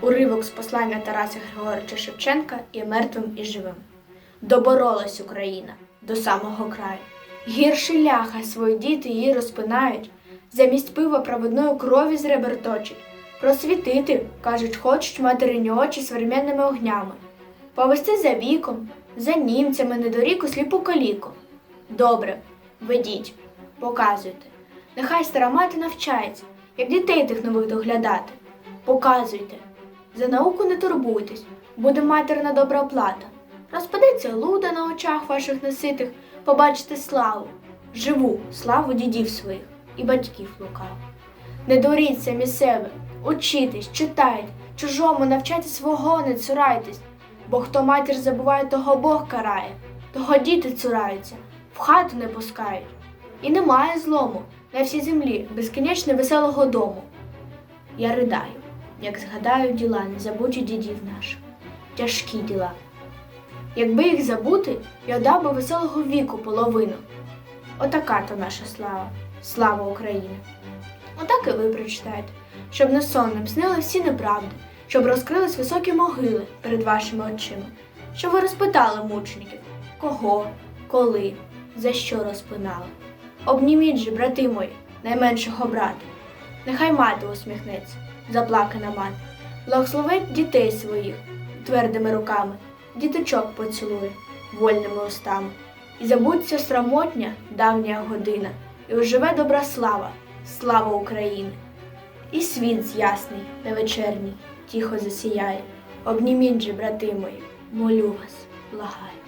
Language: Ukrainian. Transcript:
Уривок з послання Тараса Григоровича Шевченка і мертвим і живим. Доборолась Україна до самого краю. Гірші ляха свої діти її розпинають, замість пива проводної крові з ребер точить. Просвітити, кажуть, хочуть материні очі современними огнями, повести за віком, за німцями недоріку сліпу каліку. Добре, ведіть, показуйте. Нехай стара мати навчається, як дітей тих нових доглядати. Показуйте. За науку не турбуйтесь, буде матерна добра плата. Розпадеться луда на очах ваших неситих, побачите славу, живу славу дідів своїх і батьків лукав. Не дуріть самі себе, учітесь, читайте, чужому навчайте свого не цурайтесь, бо хто матір забуває, того Бог карає, того діти цураються, в хату не пускають. І немає злому на всій землі безкінечно веселого дому. Я ридаю, як згадаю діла незабуті дідів наших, тяжкі діла. Якби їх забути, я дав би веселого віку половину. Отака то наша слава, слава України. Отак і ви прочитаєте, щоб не сонним снили всі неправди, щоб розкрились високі могили перед вашими очима, щоб ви розпитали мучеників, кого, коли, за що розпинали. Обніміть же, брати мої, найменшого брата. Нехай мати усміхнеться, заплакана мати, благословить дітей своїх твердими руками, діточок поцілує вольними устами. І забудься срамотня давня година, і оживе добра слава, слава України. І світ з'ясний на вечерній, тихо засіяє. Обніміть же, брати мої, молю вас, благаю.